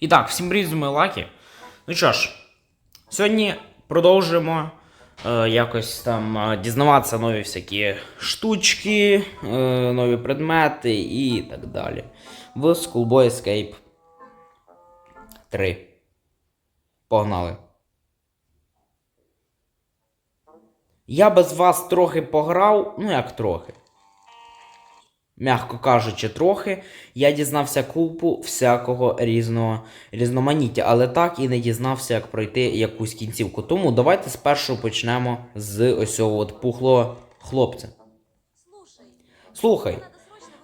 І так, всім вами Лакі. Ну що ж, сьогодні продовжуємо е, якось там е, дізнаватися нові всякі штучки, е, нові предмети і так далі. В Schoolboy Escape 3. Погнали. Я без вас трохи пограв, ну як трохи. Мягко кажучи, трохи. Я дізнався купу всякого різного різноманіття, але так і не дізнався, як пройти якусь кінцівку. Тому давайте спершу почнемо з ось цього от пухлого хлопця. Слухай,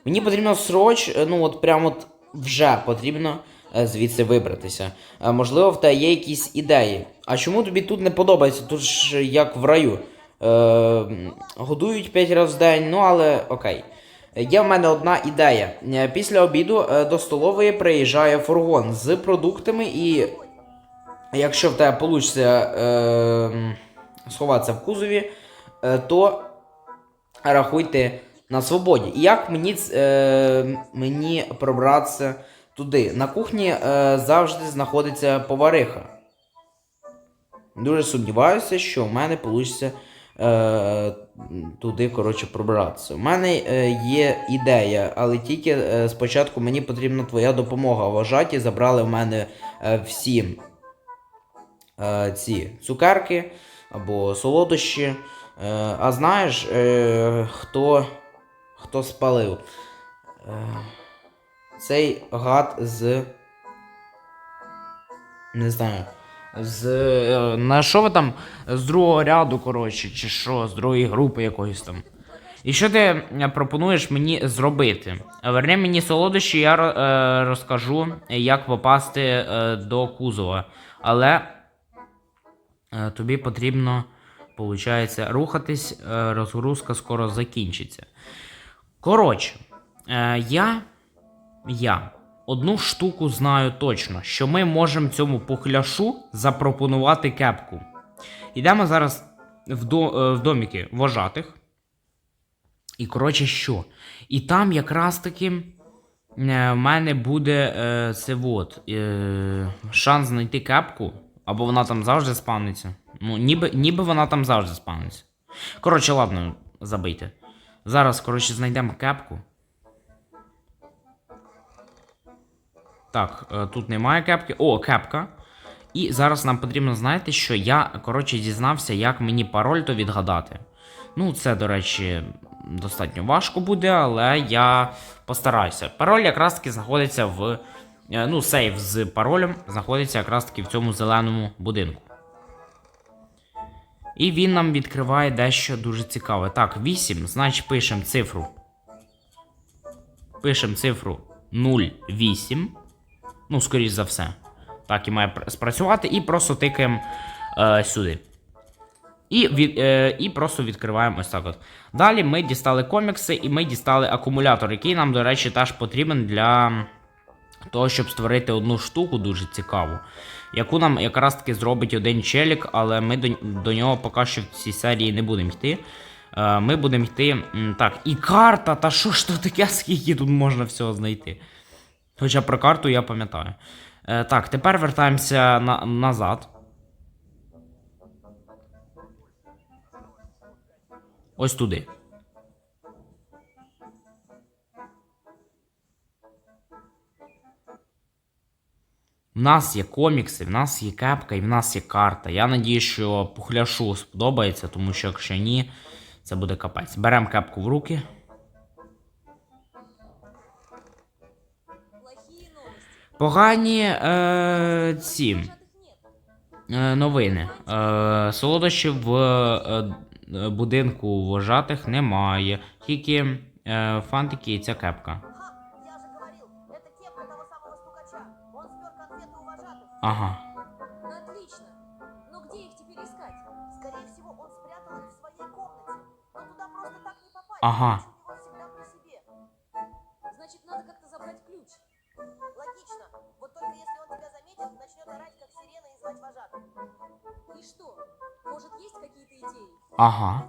мені потрібно сроч, е, ну от прямо от вже потрібно е, звідси вибратися. Е, Можливо, в тебе є якісь ідеї. А чому тобі тут не подобається? Тут ж як в раю. Е, годують 5 разів в день, ну але окей. Е, Є в мене одна ідея. Е, Після обіду е, до столової приїжджає фургон з продуктами, і якщо в тебе вийде е, сховатися в кузові, то рахуйте на свободі. І як мені, е, мені пробратися туди? На кухні е, завжди знаходиться повариха. Дуже сумніваюся, що в мене вийде е, туди, коротше, пробратися. У мене е, є ідея, але тільки е, спочатку мені потрібна твоя допомога. Вважаті забрали в мене е, всі ці цукерки або солодощі. А знаєш, хто, хто спалив? Цей гад з. Не знаю. З. е, На що ви там? З другого ряду, коротше, чи що, з другої групи якоїсь там. І що ти е, пропонуєш мені зробити? Верни мені солодощі, я е, розкажу, як попасти е, до кузова. Але е, тобі потрібно, виходить, рухатись, е, розгрузка скоро закінчиться. Коротше, е, я, я одну штуку знаю точно, що ми можемо цьому пухляшу запропонувати кепку. Йдемо зараз в, до, е, в доміки вожатих. І коротше, що? І там якраз таки е, в мене буде е, це от, е, шанс знайти кепку, або вона там завжди спавниться. Ну, ніби, ніби вона там завжди спавниться. Коротше, ладно, забийте. Зараз, коротше, знайдемо кепку. Так, е, тут немає кепки. О, кепка. І зараз нам потрібно знаєте, що я, коротше, дізнався, як мені пароль то відгадати. Ну, це, до речі, достатньо важко буде, але я постараюся. Пароль якраз таки знаходиться в. е, Ну, сейф з паролем знаходиться якраз таки в цьому зеленому будинку. І він нам відкриває дещо дуже цікаве. Так, 8, значить пишемо цифру. Пишемо цифру 08. Ну, скоріш за все. Так і має спрацювати. І просто тикаємо е, сюди. І, від, е, і просто відкриваємо ось так от. Далі ми дістали комікси і ми дістали акумулятор, який нам, до речі, теж потрібен для того, щоб створити одну штуку дуже цікаву, яку нам якраз таки зробить один челік, але ми до, до нього поки що в цій серії не будемо йти. Е, ми будемо йти. Так, і карта, та що ж то таке, скільки тут можна всього знайти? Хоча про карту я пам'ятаю. Е, так, тепер вертаємося на, назад. Ось туди. В нас є комікси, в нас є кепка і в нас є карта. Я надію, що пухляшу сподобається, тому що якщо ні, це буде капець. Беремо кепку в руки. Погані е, ці Вожатых нет. е, новини. Е, солодощів в е, е, будинку вважатих немає. Тільки е, фантики і ця кепка. Ха, я же говорил, это кепка того самого стукача. Он спер конфеты у вожатых. Ага. Отлично. Но где их теперь искать? Скорее всего, он спрятал их в своей комнате. Но туда просто так не попасть. Ага. Ага.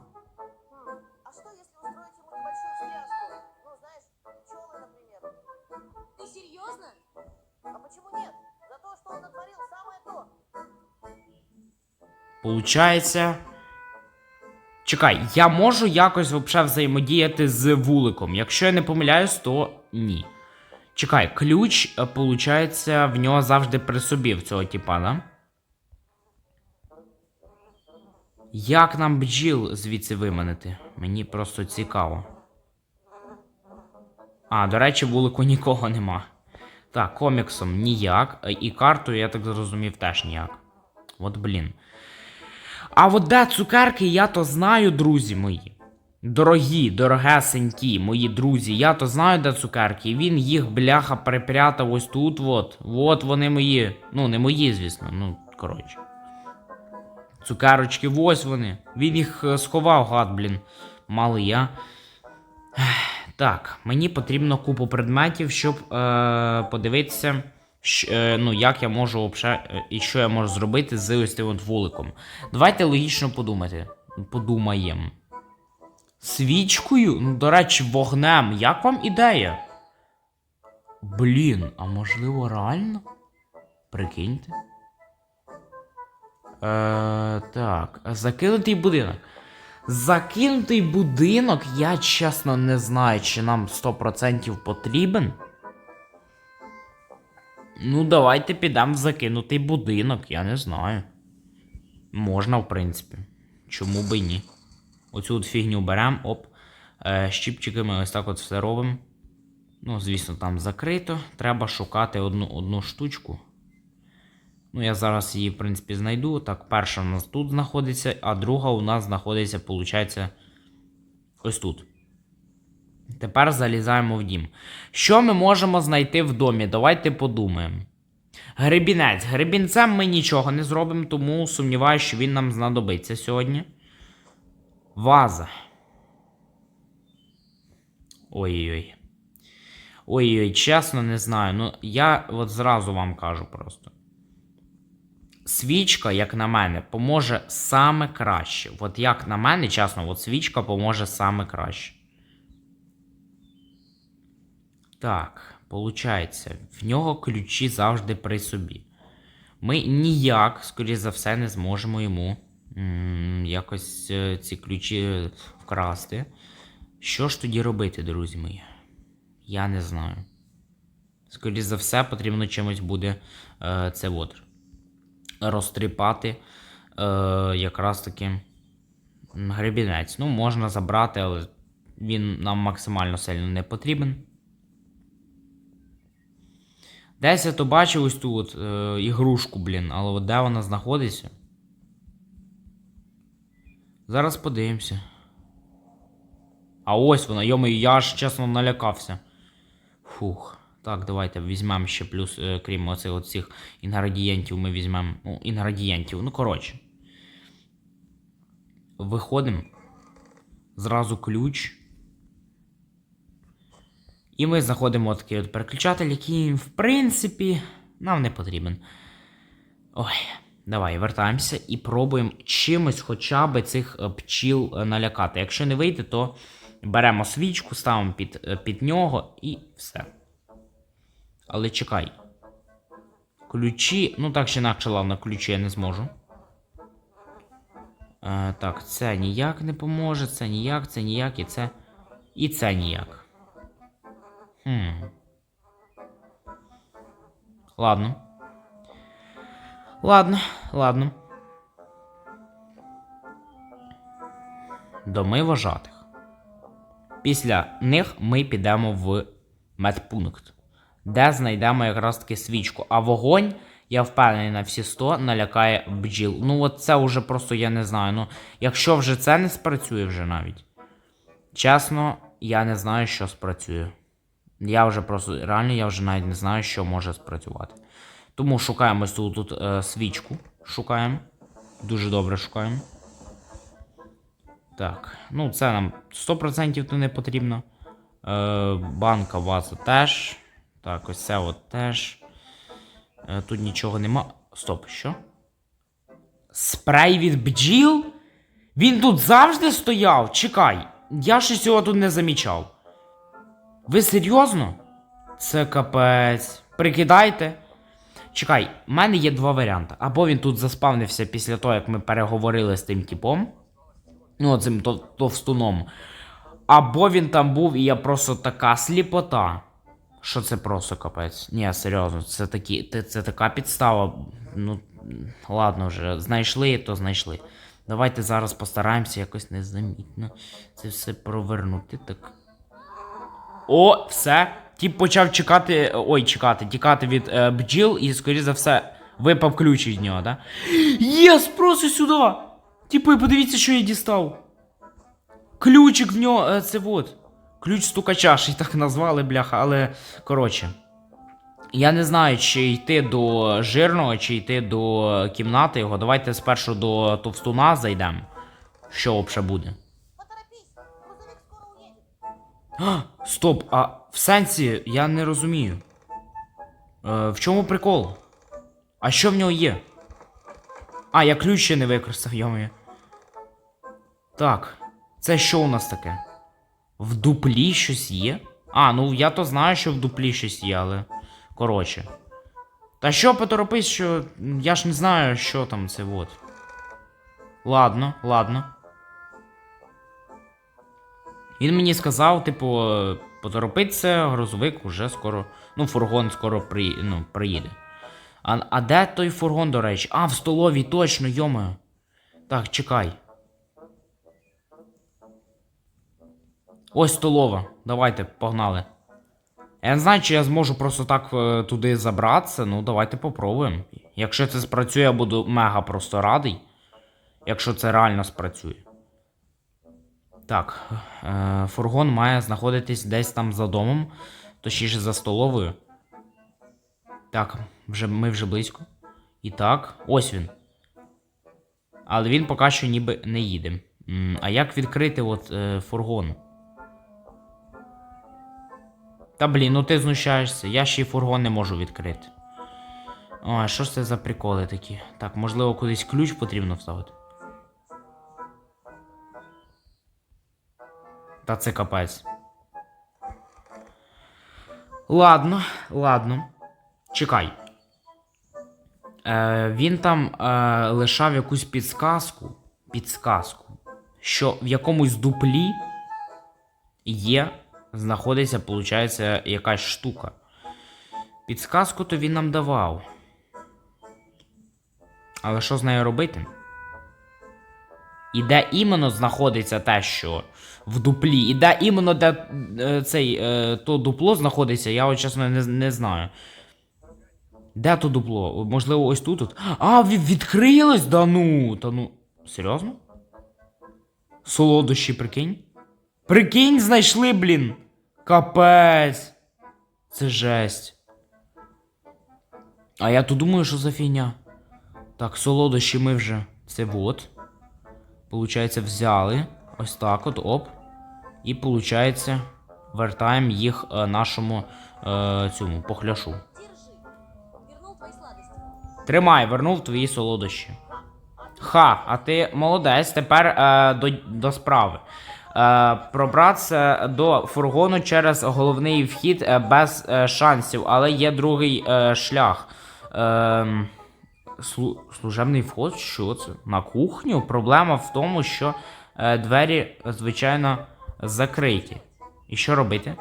Получається. Чекай, я можу якось вообще взаємодіяти з вуликом. Якщо я не помиляюсь, то ні. Чекай, ключ, е, получається, в нього завжди при собі в цього типа, да? Як нам бджіл звідси виманити? Мені просто цікаво. А, до речі, вулику нікого нема. Так, коміксом ніяк. І картою, я так зрозумів, теж ніяк. От блін. А от де цукерки, я то знаю, друзі мої. Дорогі, дорогесенькі, мої друзі, я то знаю, де цукерки. Він їх, бляха, припрятав ось тут. От. От вони мої. Ну, не мої, звісно. Ну, коротше. Цукерочки, ось вони. Він їх е, сховав, гад, блін. Малий я. Так, мені потрібно купу предметів, щоб е, подивитися, щ- е, ну, як я можу вообще, е, і що я можу зробити з ось цим от вуликом. Давайте логічно подумати. Подумаємо. Свічкою? Ну, до речі, вогнем. Як вам ідея? Блін, а можливо, реально? Прикиньте. Е, так, закинутий будинок. Закинутий будинок, я чесно не знаю, чи нам 100% потрібен. Ну, давайте підемо в закинутий будинок, я не знаю. Можна, в принципі. Чому би ні? Оцю от фігню беремо, оп. Е, щіпчиками ось так от все робимо. Ну, звісно, там закрито. Треба шукати одну, одну штучку. Ну, я зараз її, в принципі, знайду. Так, перша у нас тут знаходиться, а друга у нас знаходиться, виходить, ось тут. Тепер залізаємо в дім. Що ми можемо знайти в домі? Давайте подумаємо. Гребінець. Гребінцем ми нічого не зробимо, тому сумніваюся, що він нам знадобиться сьогодні. Ваза. Ой-ой-ой. Ой-ой, чесно, не знаю. Ну, я от зразу вам кажу просто. Свічка, як на мене, поможе саме краще. От як на мене, чесно, от свічка поможе саме краще. Так, получається, в нього ключі завжди при собі. Ми ніяк, скоріше за все, не зможемо йому м, якось е, ці ключі вкрасти. Що ж тоді робити, друзі мої? Я не знаю. Скоріше за все, потрібно чимось буде е, це от розтріпати е, якраз таки гребінець. Ну, можна забрати, але він нам максимально сильно не потрібен. Десь я то бачив ось ту от, е, ігрушку, блін, але от де вона знаходиться? Зараз подивимося. А ось вона, йомаю, я аж чесно налякався. Фух. Так, давайте візьмемо ще плюс, е, крім оцих от цих інгредієнтів, ми візьмемо. Ну, інгредієнтів. Ну, коротше. Виходимо. Зразу ключ. І ми знаходимо такий от переключатель, який, в принципі, нам не потрібен. Ой, давай, вертаємося і пробуємо чимось хоча б цих е, пчіл е, налякати. Якщо не вийде, то беремо свічку, ставимо під, під нього і все. Але чекай. Ключі. Ну так чи інакше, ладно, ключі я не зможу. Е, так, це ніяк не поможе, це ніяк, це ніяк, і це. І це ніяк. Хм. Ладно. Ладно, ладно. Доми вожатих. Після них ми підемо в медпункт, де знайдемо якраз таки свічку. А вогонь, я впевнений на всі 100, налякає бджіл. Ну, от це вже просто я не знаю. Ну, якщо вже це не спрацює вже навіть. Чесно, я не знаю, що спрацює. Я вже просто реально я вже навіть не знаю, що може спрацювати. Тому шукаємо тут, тут е, свічку. Шукаємо. Дуже добре шукаємо. Так, ну це нам 100% то не потрібно. Е, банка ваза теж. Так, ось це от теж. Е, тут нічого нема. Стоп, що? Спрей від бджіл? Він тут завжди стояв? Чекай. Я щось його тут не замічав. Ви серйозно? Це капець. Прикидайте. Чекай, в мене є два варіанти. Або він тут заспавнився після того, як ми переговорили з тим типом. Ну, цим товстуном. Або він там був, і я просто така сліпота. Що це просто капець? Ні, серйозно, це такі, це, така підстава. Ну, ладно вже, знайшли, то знайшли. Давайте зараз постараємося якось незамітно це все провернути. Так. О, все. Тіп почав чекати. Ой, чекати, тікати від е, бджіл, і, скоріше за все, випав ключ від нього, так? Єс, просто сюди! Тіпи, подивіться, що я дістав. Ключик в нього, е, це вот. Ключ стукача, ще й так назвали, бляха, але коротше. Я не знаю, чи йти до жирного, чи йти до кімнати його. Давайте спершу до товстуна зайдемо. Що взагалі буде? А, стоп, а в сенсі я не розумію. Е, в чому прикол? А що в нього є? А, я ключ ще не використав, йомою. Так, це що у нас таке? В дуплі щось є? А, ну я то знаю, що в дуплі щось є, але. Коротше. Та що поторопись, що. Я ж не знаю, що там це от. Ладно, ладно. Він мені сказав, типу, поторопиться, грузовик уже скоро. Ну, фургон скоро при, ну, приїде. А, а де той фургон, до речі? А, в столовій, точно, йомаю. Так, чекай. Ось столова. Давайте, погнали. Я не знаю, чи я зможу просто так е, туди забратися. Ну, давайте попробуємо. Якщо це спрацює, я буду мега просто радий. Якщо це реально спрацює. Так, е, фургон має знаходитись десь там за домом, точніше за столовою. Так, вже, ми вже близько. І так, ось він. Але він поки що ніби не їде. А як відкрити от е, фургон? Та блін, ну ти знущаєшся, я ще й фургон не можу відкрити. О, а що ж це за приколи такі? Так, можливо, кудись ключ потрібно вставити. Та це капець. Ладно, ладно. Чекай. Е, він там е, лишав якусь підсказку. Підсказку. Що в якомусь дуплі є, знаходиться, виходить, якась штука. Підсказку то він нам давав. Але що з нею робити? І де іменно знаходиться те, що в дуплі, і де іменно де е, цей, е, то дупло знаходиться, я от чесно не, не знаю. Де то дупло? Можливо, ось тут. от? А, відкрилось? Да ну. Та ну. Серйозно? Солодощі, прикинь? Прикинь, знайшли, блін. Капець. Це жесть. А я тут думаю, що за фігня. Так, солодощі ми вже. Це вот. Получається, взяли. Ось так от, оп. І получається, вертаємо їх е, нашому е, цьому похляшу. Тримай, вернув твої солодощі. Ха, а ти молодець, тепер е, до, до справи. Е, пробратися до фургону через головний вхід е, без е, шансів, але є другий шлях. Е, слу, служебний вход? Що це? На кухню? Проблема в тому, що двері, звичайно, закриті. І що робити?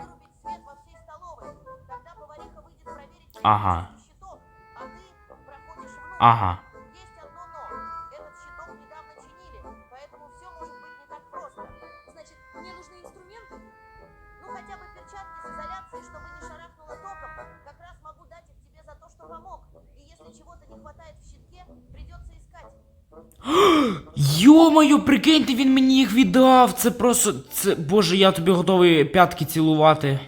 Вырубить свет Йо-моє, прикиньте, він мені їх віддав. Це просто. Це. Боже, я тобі готовий п'ятки цілувати.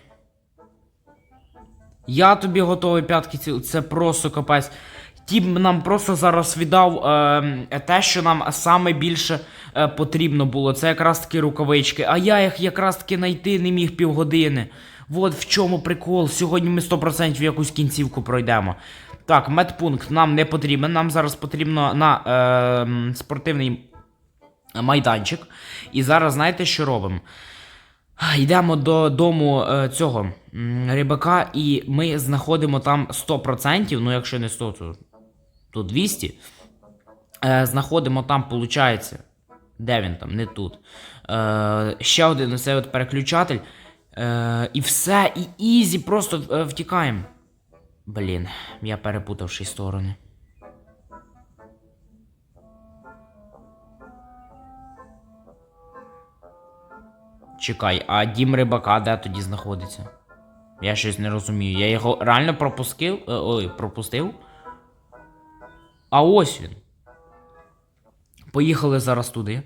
Я тобі готовий п'ятки цілувати. Це просто капець. Тіп нам просто зараз віддав е, те, що нам саме більше е, потрібно було. Це якраз таки рукавички. А я їх якраз таки знайти не міг півгодини. От в чому прикол. Сьогодні ми 100% якусь кінцівку пройдемо. Так, медпункт нам не потрібен. Нам зараз потрібно на е, спортивний майданчик. І зараз знаєте, що робимо? Йдемо до дому е, цього рибака, і ми знаходимо там 100%, ну якщо не 100, то, то 200. Е, знаходимо там, виходить, де він там, не тут. Е, ще один оцей от переключатель. І все, і ізі, просто втікаємо. Блін, я перепутав й сторони. Чекай, а дім рибака де тоді знаходиться? Я щось не розумію. Я його реально пропустив? Е, Ой, пропустив? А ось він. Поїхали зараз туди.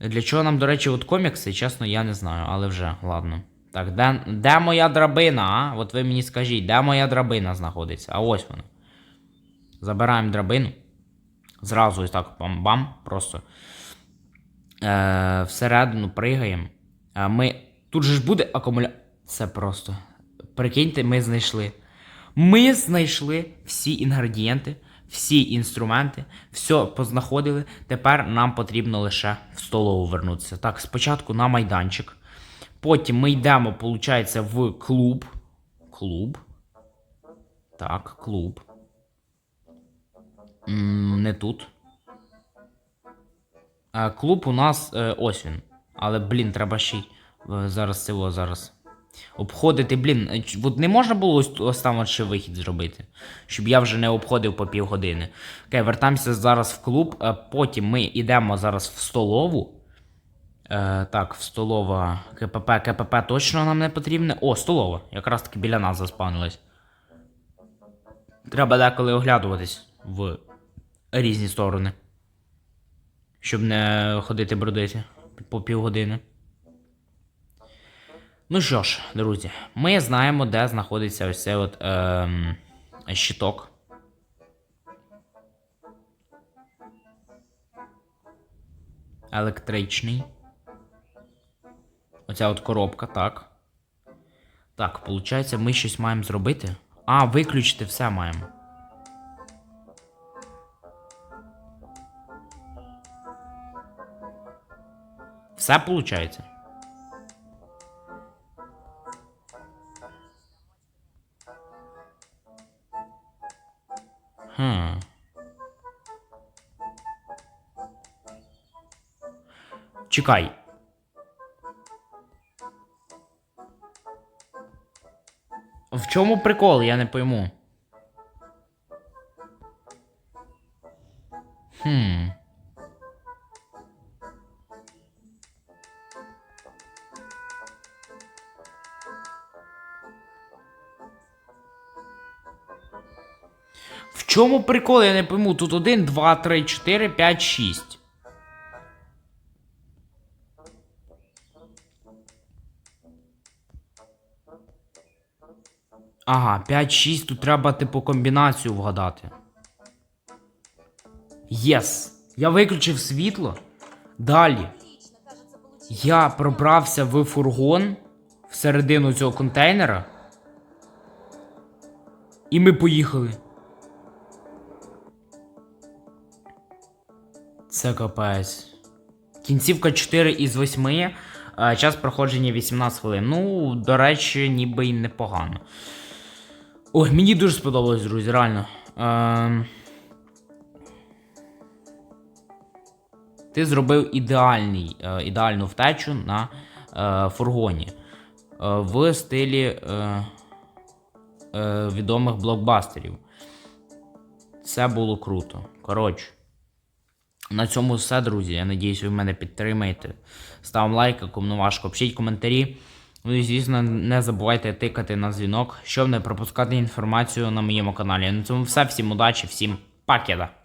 Для чого нам, до речі, от комікси, чесно, я не знаю, але вже, ладно. Так, де, де моя драбина, а? От ви мені скажіть, де моя драбина знаходиться? А ось вона. Забираємо драбину. Зразу ось так бам-бам, просто. Е, всередину пригаємо. Ми. Тут же ж буде акумулятор. Це просто. Прикиньте, ми знайшли. Ми знайшли всі інгредієнти, всі інструменти, все познаходили. Тепер нам потрібно лише в столову вернутися. Так, спочатку на майданчик. Потім ми йдемо, виходить, в клуб. Клуб. Так, клуб. М, не тут. Клуб у нас е, ось він. Але, блін, треба ще й е, зараз цього зараз. Обходити, блін, е, от не можна було ось, ось там ще вихід зробити, щоб я вже не обходив по півгодини. Окей, вертаємося зараз в клуб, е, потім ми йдемо зараз в столову. Е, так, в столова КПП, КПП точно нам не потрібне. О, столова. Якраз таки біля нас заспавнилась. Треба деколи оглядуватись в різні сторони. Щоб не ходити бродити по півгодини. Ну що ж, друзі, ми знаємо, де знаходиться ось цей от ем, щиток. Електричний. Оця от коробка, так. Так, виходить, ми щось маємо зробити. А, виключити все маємо. Все виходить? Хм. Чекай. В чому прикол, я не пойму. Хм. Чому прикол, я не пойму. Тут 1, 2, 3, 4, 5, 6. Ага, 5-6, тут треба, типу, комбінацію вгадати. Єс! Я виключив світло. Далі. Я пробрався в фургон всередину цього контейнера. І ми поїхали. Це капець. Кінцівка 4 із 8. е, Час проходження 18 хвилин. Ну, до речі, ніби й непогано. Ой, мені дуже сподобалось, друзі, реально. Ем... Ти зробив ідеальний, е, ідеальну втечу на е, фургоні е, в стилі е, е, відомих блокбастерів. Це було круто. Коротше. На цьому все, друзі. Я надіюсь, ви мене підтримаєте. Ставимо лайк, кому важко, пишіть коментарі. Ну і звісно, не забувайте тикати на дзвінок, щоб не пропускати інформацію на моєму каналі. На цьому все. Всім удачі, всім пакета!